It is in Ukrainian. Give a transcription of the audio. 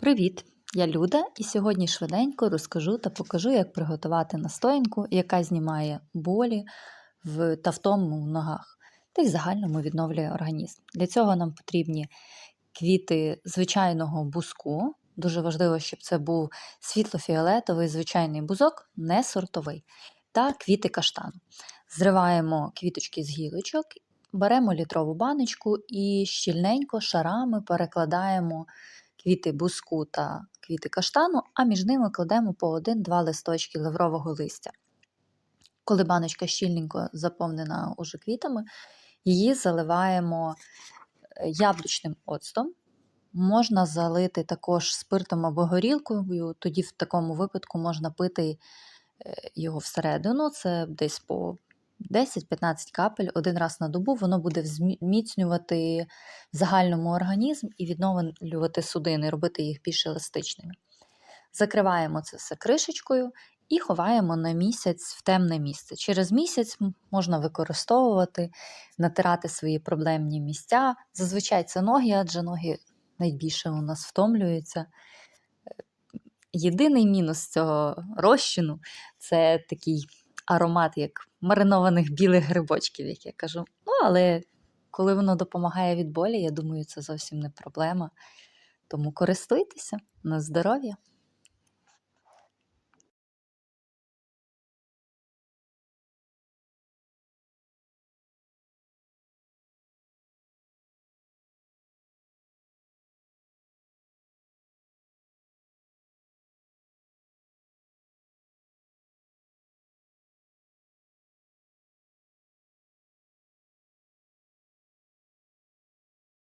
Привіт! Я Люда, і сьогодні швиденько розкажу та покажу, як приготувати настоянку, яка знімає болі в, та втому в ногах, та й загальному відновлює організм. Для цього нам потрібні квіти звичайного бузку. Дуже важливо, щоб це був світло-фіолетовий звичайний бузок, не сортовий, та квіти каштану. Зриваємо квіточки з гілочок, беремо літрову баночку і щільненько шарами перекладаємо квіти буску та квіти каштану, а між ними кладемо по один-два листочки лаврового листя. Коли баночка щільненько заповнена уже квітами, її заливаємо е, яблучним оцтом. Можна залити також спиртом або горілкою, тоді в такому випадку можна пити е, його всередину, це десь по 10-15 капель один раз на добу, воно буде зміцнювати в загальному організм і відновлювати судини, робити їх більш еластичними. Закриваємо це все кришечкою і ховаємо на місяць в темне місце. Через місяць можна використовувати, натирати свої проблемні місця. Зазвичай це ноги, адже ноги найбільше у нас втомлюються. Єдиний мінус цього розчину це такий аромат, як маринованих білих грибочків, як я кажу. Ну, але коли воно допомагає від болі, я думаю, це зовсім не проблема. Тому користуйтеся на здоров'я.